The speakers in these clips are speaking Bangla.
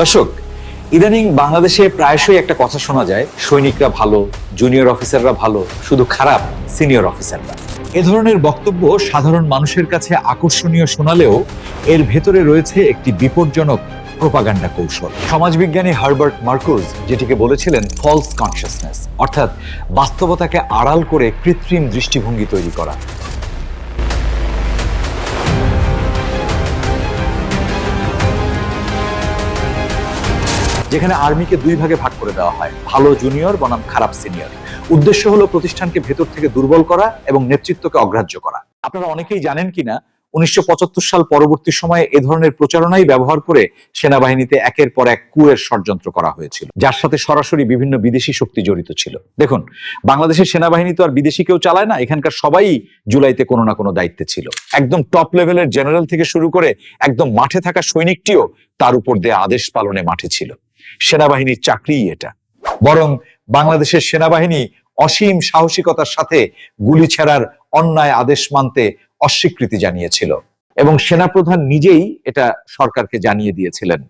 দর্শক, ইদানিং বাংলাদেশে প্রায়শই একটা কথা শোনা যায়, সৈনিকরা ভালো জুনিয়র অফিসাররা ভালো, শুধু খারাপ সিনিয়র অফিসাররা এ ধরনের বক্তব্য সাধারণ মানুষের কাছে আকর্ষণীয় শোনালেও এর ভেতরে রয়েছে একটি বিপজ্জনক প্রোপাগান্ডা কৌশল। সমাজবিজ্ঞানী হার্বার্ট মার্কুজ যেটিকে বলেছিলেন ফলস কনসিয়াসনেস অর্থাৎ বাস্তবতাকে আড়াল করে কৃত্রিম দৃষ্টিভঙ্গি তৈরি করা। যেখানে আর্মিকে দুই ভাগে ভাগ করে দেওয়া হয়। ভালো জুনিয়র বনাম খারাপ সিনিয়র। উদ্দেশ্য হলো প্রতিষ্ঠানকে ভেতর থেকে দুর্বল করা এবং নেতৃত্বকে অগ্রাহ্য করা। আপনারা অনেকেই জানেন কিনা, উনিশশো পঁচাত্তর সাল পরবর্তী সময়ে এ ধরনের প্রচারণাই ব্যবহার করে সেনাবাহিনীতে একের পর এক কুয়ের ষড়যন্ত্র করা হয়েছিল, যার সাথে সরাসরি বিভিন্ন বিদেশি শক্তি জড়িত ছিল। দেখুন, বাংলাদেশের সেনাবাহিনী তো আর বিদেশি কেউ চালায় না, এখানকার সবাই জুলাইতে কোনো না কোনো দায়িত্বে ছিল। একদম টপ লেভেলের জেনারেল থেকে শুরু করে একদম মাঠে থাকা সৈনিকটিও তার উপর দেয়া আদেশ পালনে মাঠে ছিল। সেনাবাহিনীর চাকরিই এটা। বরং বাংলাদেশের সেনাবাহিনী অসীম সাহসিকতার সাথে গুলি ছেড়ার অন্যায় আদেশ মানতে অস্বীকৃতি জানিয়েছিল এবং সেনাপ্রধান নিজেই এটা সরকারকে জানিয়ে দিয়েছিলেন।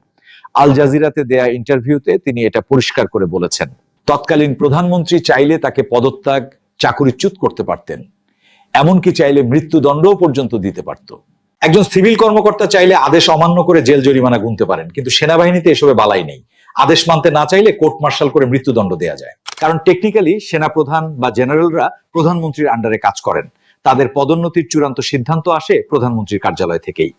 আল জাজিরাতে দেয়া ইন্টারভিউতে তিনি এটা পরিষ্কার করে বলেছেন। তৎকালীন প্রধানমন্ত্রী চাইলে তাকে পদত্যাগ, চাকরিচ্যুত করতে পারতেন। এমনকি চাইলে মৃত্যুদণ্ডও পর্যন্ত দিতে পারত। একজন সিভিল কর্মকর্তা চাইলে আদেশ অমান্য করে জেল জরিমানা গুনতে পারেন, কিন্তু সেনাবাহিনীতে এসবে বালাই নেই। আদেশ মানতে না চাইলে কোর্ট মার্শাল করে মৃত্যুদণ্ড দেওয়া যায়। কারণ টেকনিক্যালি সেনাপ্রধান বা জেনারেলরা প্রধানমন্ত্রীর আন্ডারে কাজ করেন। তাদের পদোন্নতির চূড়ান্ত সিদ্ধান্ত আসে প্রধানমন্ত্রীর কার্যালয় থেকেই।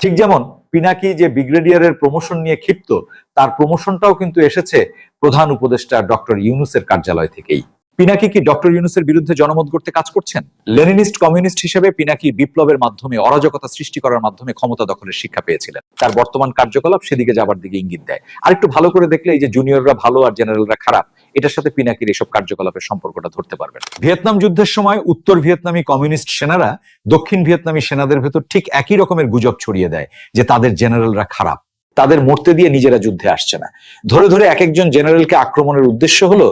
ঠিক যেমন পিনাকি যে ব্রিগেডিয়ারের প্রমোশন নিয়ে ক্ষিপ্ত, তার প্রমোশনটাও কিন্তু এসেছে প্রধান উপদেষ্টা ডক্টর ইউনুসের কার্যালয় থেকেই। পিনাকি কি ডক্টর ইউনুসের বিরুদ্ধে জনমত করতে কাজ করছেন? লেনিনিস্ট কমিউনিস্ট হিসেবে পিনাকি বিপ্লবের মাধ্যমে, অরাজকতা সৃষ্টি করার মাধ্যমে ক্ষমতা দখলের শিক্ষা পেয়েছিলেন। তার বর্তমান কার্যকলাপ সেদিকে যাবার দিকে ইঙ্গিত দেয়। আর একটু ভালো করে দেখলে এই যে জুনিয়ররা ভালো আর জেনারেলরা খারাপ, এটার সাথে পিনাকির এসব কার্যকলাপের সম্পর্কটা ধরতে পারবেন। ভিয়েতনাম যুদ্ধের সময় উত্তর ভিয়েতনামি কমিউনিস্ট সেনারা দক্ষিণ ভিয়েতনামি সেনাদের ভেতর ঠিক একই রকমের গুজব ছড়িয়ে দেয় যে তাদের জেনারেলরা খারাপ। তাদের মরতে দিয়ে নিজেরা যুদ্ধে আসছে না। ধরে ধরে এক একজন জেনারেলকে আক্রমণের উদ্দেশ্য হলো,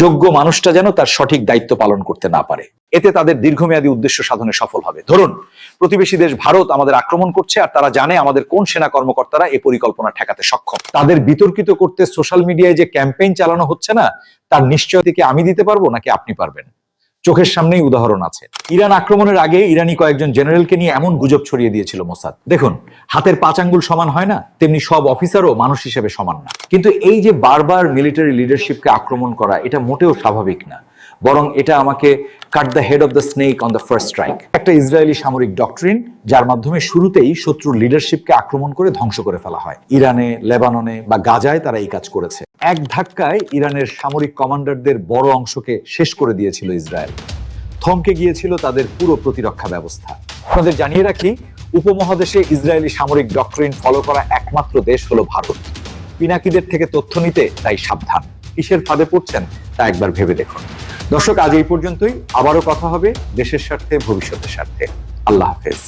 যোগ্য মানুষটা যেন তার সঠিক দায়িত্ব পালন করতে না পারে। এতে তাদের দীর্ঘমেয়াদী উদ্দেশ্য সাধনে সফল হবে। ধরুন, প্রতিবেশী দেশ ভারত আমাদের আক্রমণ করছে আর তারা জানে আমাদের কোন সেনা কর্মকর্তারা এই পরিকল্পনা ঠেকাতে সক্ষম। তাদের বিতর্কিত করতে সোশ্যাল মিডিয়ায় যে ক্যাম্পেইন চালানো হচ্ছে না, তার নিশ্চয়তা কি আমি দিতে পারব নাকি আপনি পারবেন? চোখের সামনেই উদাহরণ আছে। ইরান আক্রমণের আগে ইরানি কয়েকজন জেনারেলকে নিয়ে এমন গুজব ছড়িয়ে দিয়েছিল মোসাদ। দেখুন, হাতের পাঁচ আঙ্গুল সমান হয় না, তেমনি সব অফিসারও মানুষ হিসেবে সমান না। কিন্তু এই যে বারবার মিলিটারি লিডারশিপকে আক্রমণ করা, এটা মোটেও স্বাভাবিক না। বরং এটা আমাকে cut the head of the snake on the first strike একটা ইসরায়েলি সামরিক ডক্টরিন যার মাধ্যমে শুরুতেই শত্রুর লিডারশিপকে আক্রমণ করে ধ্বংস করে ফেলা হয়। ইরানে, লেবাননে বা গাজায় তারা এই কাজ করেছে। এক ধাক্কায় ইরানের সামরিক কমান্ডারদের বড় অংশকে শেষ করে দিয়েছিল ইসরায়েল। থমকে গিয়েছিল তাদের পুরো প্রতিরক্ষা ব্যবস্থা। আপনাদের জানিয়ে রাখি, উপমহাদেশে ইসরায়েলি সামরিক ডক্টরিন ফলো করা একমাত্র দেশ হলো ভারত। পিনাকিদের থেকে তথ্য নিতে তাই সাবধান। কিসের ফাঁদে পড়ছেন তা একবার ভেবে দেখুন। দর্শক আজ এই পর্যন্তই। আবারও কথা হবে দেশের স্বার্থে ভবিষ্যতের স্বার্থে। আল্লাহ হাফেজ।